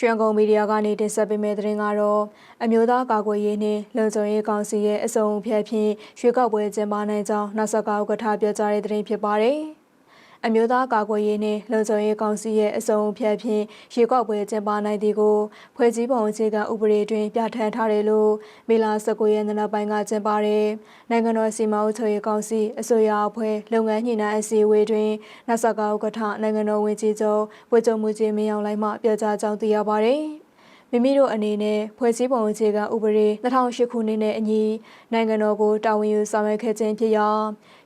ရွှေကုန်းမီဒီယာကနေတင်ဆက်ပေးမယ့်သတင်းကတော့အမျိုးသားကာကွယ်ရေးနှင့်လုံခြုံရေးကောင်စီရဲ့အစုံအဖြတ်ဖြင့်ရွှေကောက်ပွဲကျင်းပနိုင်ကြောင်းနောက်ဆက်ကာဥက္ကဋ္ဌပြောကြားတဲ့သတင်းဖြစ်ပါတယ်။ အမျိုးသားကာကွယ်ရေးနှင့်လုံခြုံရေးကောင်စီရဲ့အစုံအဖြတ်ဖြင့်ရွှေကောက်ပွဲကျင်းပနိုင်သည်ကိုဖွဲ့စည်းပုံအခြေခံဥပဒေတွင်ပြဋ္ဌာန်းထားတယ်လို့မေလ19ရက်နေ့နောက်ပိုင်းကကျင်းပတဲ့နိုင်ငံတော်စီမံအုပ်ချုပ်ရေးကောင်စီအစိုးရအဖွဲ့လုပ်ငန်းညှိနှိုင်းအစည်းအဝေးတွင်နောက်ဆက်ကာဥက္ကဋ္ဌနိုင်ငံတော်ဝန်ကြီးချုပ်ဝေချုပ်မှုကြီးမင်းအောင်လှိုင်မှပြောကြားကြောင်းသိရပါတယ်။ မိမိတို့အနေနဲ့ဖွဲ့စည်းပုံအခြေခံဥပဒေ2008ခုနှစ်နဲ့အညီနိုင်ငံတော်ကိုတာဝန်ယူဆောင်ရွက်ခဲ့ခြင်းဖြစ်ရာ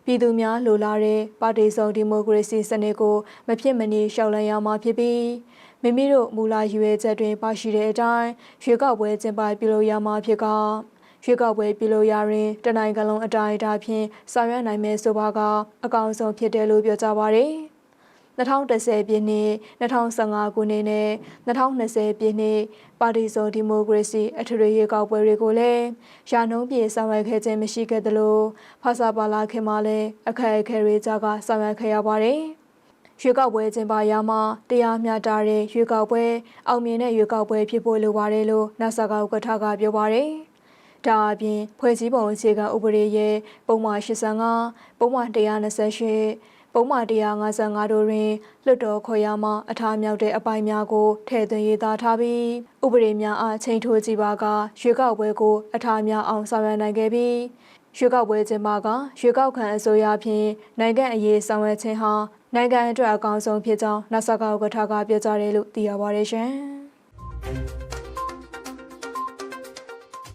ပြည်သူများလိုလားတဲ့ပါတီစုံဒီမိုကရေစီစနစ်ကိုမဖြစ်မနေရှောက်လန်းရမှာဖြစ်ပြီးမိမိတို့မူလရည်ရွယ်ချက်တွင်ပါရှိတဲ့အတိုင်းရွေးကောက်ပွဲကျင်းပပြုလုပ်ရမှာဖြစ်ကရွေးကောက်ပွဲပြုလုပ်ရရင်တနိုင်ငံလုံးအတိုင်းအတာဖြင့်ဆောင်ရွက်နိုင်မယ်ဆိုပါကအကောင်းဆုံးဖြစ်တယ်လို့ပြောကြပါရယ်။ 2010ပြည့်နှစ်2015ခုနှစ်နဲ့2020ပြည့်နှစ်ပါတီစုံဒီမိုကရေစီအထွေထွေရွေးကောက်ပွဲတွေကိုလည်းရာနှုန်းပြည့်ဆောင်ရွက်ခဲ့ခြင်းမရှိခဲ့သလိုဖဆာပါလာခင်မှာလည်းအခက်အခဲတွေကြားကဆောင်ရွက်ခဲ့ရပါတယ်။ရွေးကောက်ပွဲကျင်းပရာမှာတရားမျှတတဲ့ရွေးကောက်ပွဲအောင်မြင်တဲ့ရွေးကောက်ပွဲဖြစ်ဖို့လိုပါတယ်လို့နာဆာကဥက္ကဋ္ဌကပြောပါတယ်။ဒါအပြင်ဖွဲ့စည်းပုံအခြေခံဥပဒေရဲ့ပုံမှန်85ပုံမှန်128 ပုံမှန်155တို့တွင်လွတ်တော်ခေါ်ရမှအထားမြောက်တဲ့အပိုင်းများကိုထည့်သွင်းရေးသားထားပြီးဥပဒေများအားချိန်ထိုးကြည့်ပါကရွေးကောက်ပွဲကိုအထားများအောင်ဆောင်ရွက်နိုင်ခဲ့ပြီးရွေးကောက်ပွဲကျင်းပကရွေးကောက်ခံအစိုးရဖြင့်နိုင်ငံအရေးဆောင်ရွက်ခြင်းဟာနိုင်ငံအတွက်အကောင်းဆုံးဖြစ်ကြောင်းနာဆာကဥက္ကဋ္ဌကပြောကြားတယ်လို့သိရပါတယ်ရှင်။